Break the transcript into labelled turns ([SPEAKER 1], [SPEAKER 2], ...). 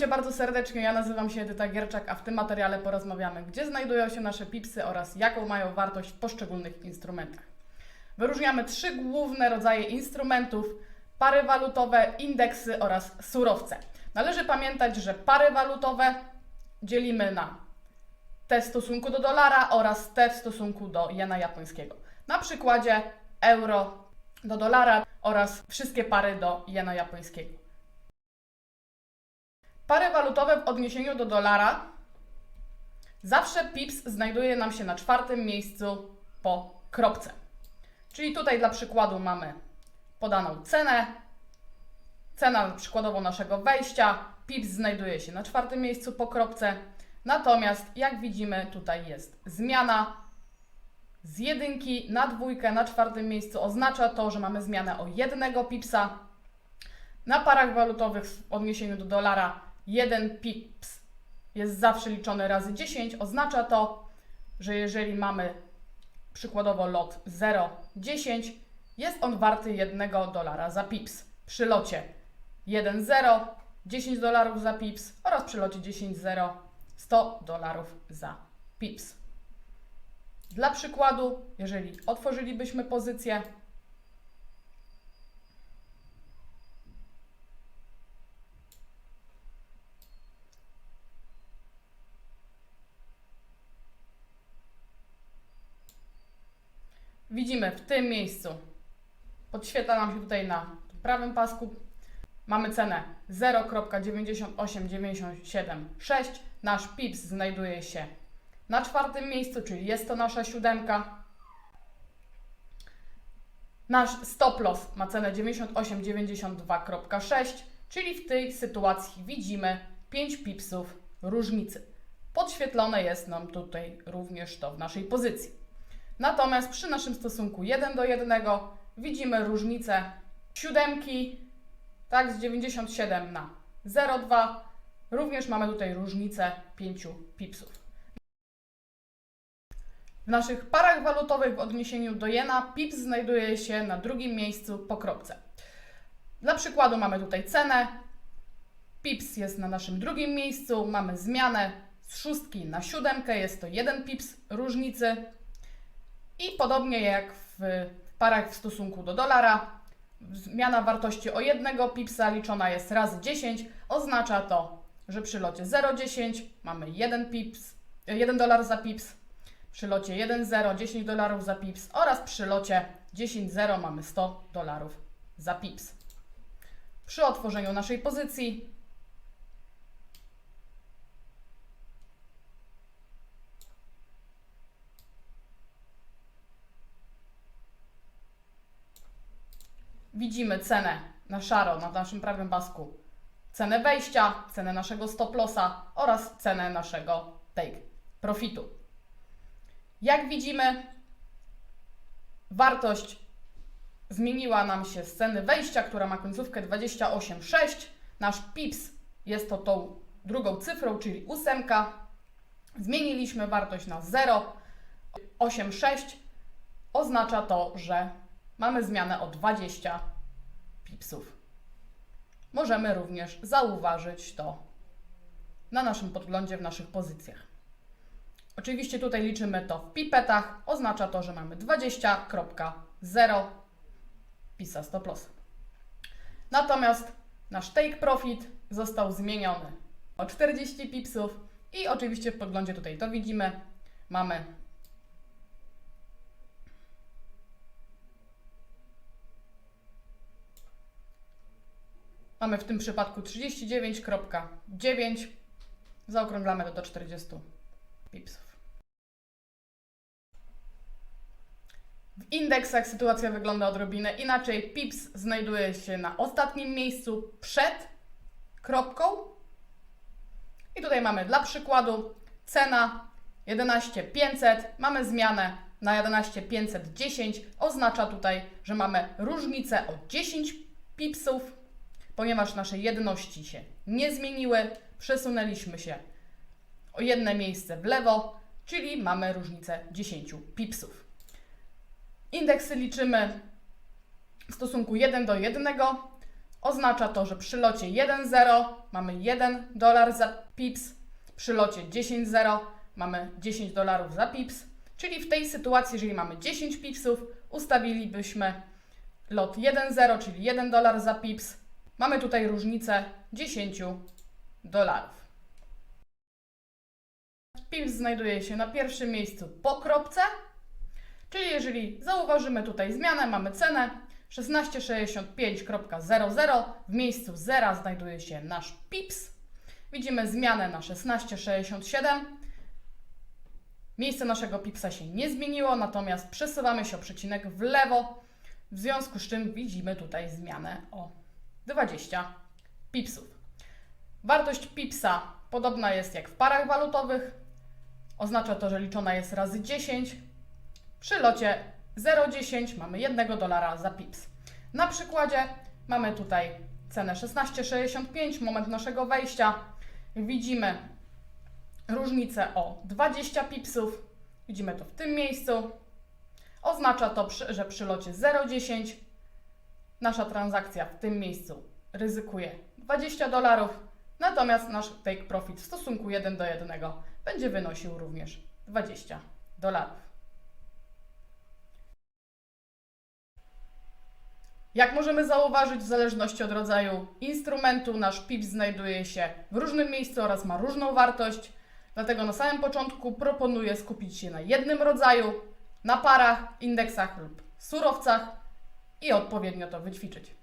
[SPEAKER 1] Cię bardzo serdecznie, ja nazywam się Edyta Gierczak, a w tym materiale porozmawiamy, gdzie znajdują się nasze pipsy oraz jaką mają wartość w poszczególnych instrumentach. Wyróżniamy trzy główne rodzaje instrumentów, pary walutowe, indeksy oraz surowce. Należy pamiętać, że pary walutowe dzielimy na te w stosunku do dolara oraz te w stosunku do jena japońskiego. Na przykładzie euro do dolara oraz wszystkie pary do jena japońskiego. Pary walutowe w odniesieniu do dolara. Zawsze pips znajduje nam się na czwartym miejscu po kropce. Czyli tutaj dla przykładu mamy podaną cenę, cena przykładowo naszego wejścia, pips znajduje się na czwartym miejscu po kropce, natomiast jak widzimy tutaj jest zmiana. Z jedynki na dwójkę na czwartym miejscu, oznacza to, że mamy zmianę o jednego pipsa, na parach walutowych w odniesieniu do dolara 1 pips jest zawsze liczony razy 10. Oznacza to, że jeżeli mamy przykładowo lot 0,10, jest on warty 1 dolara za pips. Przy locie 1,0 10 dolarów za pips oraz przy locie 10,0 100 dolarów za pips. Dla przykładu, jeżeli otworzylibyśmy pozycję Widzimy w tym miejscu, podświetla nam się tutaj na prawym pasku, mamy cenę 0.98976. Nasz pips znajduje się na czwartym miejscu, czyli jest to nasza siódemka. Nasz stop loss ma cenę 98,92,6, czyli w tej sytuacji widzimy 5 pipsów różnicy. Podświetlone jest nam tutaj również to w naszej pozycji. Natomiast przy naszym stosunku 1 do 1 widzimy różnicę siódemki, tak, z 97 na 0,2. Również mamy tutaj różnicę 5 pipsów. W naszych parach walutowych w odniesieniu do jena pips znajduje się na drugim miejscu po kropce. Dla przykładu mamy tutaj cenę. Pips jest na naszym drugim miejscu, mamy zmianę z szóstki na siódemkę, jest to 1 pips różnicy. I podobnie jak w parach w stosunku do dolara, zmiana wartości o jednego pipsa liczona jest razy 10. Oznacza to, że przy locie 0,10 mamy 1 pips, 1 dolar za pips, przy locie 1,0 10 dolarów za pips oraz przy locie 10,0 mamy 100 dolarów za pips. Przy otworzeniu naszej pozycji widzimy cenę na szaro na naszym prawym pasku, cenę wejścia, cenę naszego stop lossa oraz cenę naszego take profitu. Jak widzimy, wartość zmieniła nam się z ceny wejścia, która ma końcówkę 28,6. Nasz pips jest to tą drugą cyfrą, czyli ósemka. Zmieniliśmy wartość na 0,86. Oznacza to, że mamy zmianę o 20 pipsów. Możemy również zauważyć to na naszym podglądzie w naszych pozycjach. Oczywiście tutaj liczymy to w pipetach. Oznacza to, że mamy 20.0 pisa stop loss. Natomiast nasz take profit został zmieniony o 40 pipsów i oczywiście w podglądzie tutaj to widzimy. Mamy Mamy w tym przypadku 39.9. Zaokrąglamy to do 40 pipsów. W indeksach sytuacja wygląda odrobinę inaczej. Pips znajduje się na ostatnim miejscu przed kropką. I tutaj mamy dla przykładu cena 11500. Mamy zmianę na 11510. Oznacza tutaj, że mamy różnicę o 10 pipsów, ponieważ nasze jedności się nie zmieniły. Przesunęliśmy się o jedno miejsce w lewo, czyli mamy różnicę 10 pipsów. Indeksy liczymy w stosunku 1 do 1. Oznacza to, że przy locie 1,0 mamy 1 dolar za pips, przy locie 10,0 mamy 10 dolarów za pips, czyli w tej sytuacji, jeżeli mamy 10 pipsów, ustawilibyśmy lot 1,0, czyli 1 dolar za pips. Mamy tutaj różnicę 10 dolarów. Pips znajduje się na pierwszym miejscu po kropce, czyli jeżeli zauważymy tutaj zmianę, mamy cenę 1665.00, w miejscu zera znajduje się nasz pips. Widzimy zmianę na 1667. Miejsce naszego pipsa się nie zmieniło, natomiast przesuwamy się o przecinek w lewo, w związku z czym widzimy tutaj zmianę o 20 pipsów. Wartość pipsa podobna jest jak w parach walutowych. Oznacza to, że liczona jest razy 10. Przy locie 0,10 mamy 1 dolara za pips. Na przykładzie mamy tutaj cenę 16,65, moment naszego wejścia. Widzimy różnicę o 20 pipsów. Widzimy to w tym miejscu. Oznacza to, że przy locie 0,10 nasza transakcja w tym miejscu ryzykuje 20 dolarów, natomiast nasz take profit w stosunku 1 do 1 będzie wynosił również 20 dolarów. Jak możemy zauważyć, w zależności od rodzaju instrumentu, nasz PIP znajduje się w różnym miejscu oraz ma różną wartość. Dlatego na samym początku proponuję skupić się na jednym rodzaju, na parach, indeksach lub surowcach i odpowiednio to wyćwiczyć.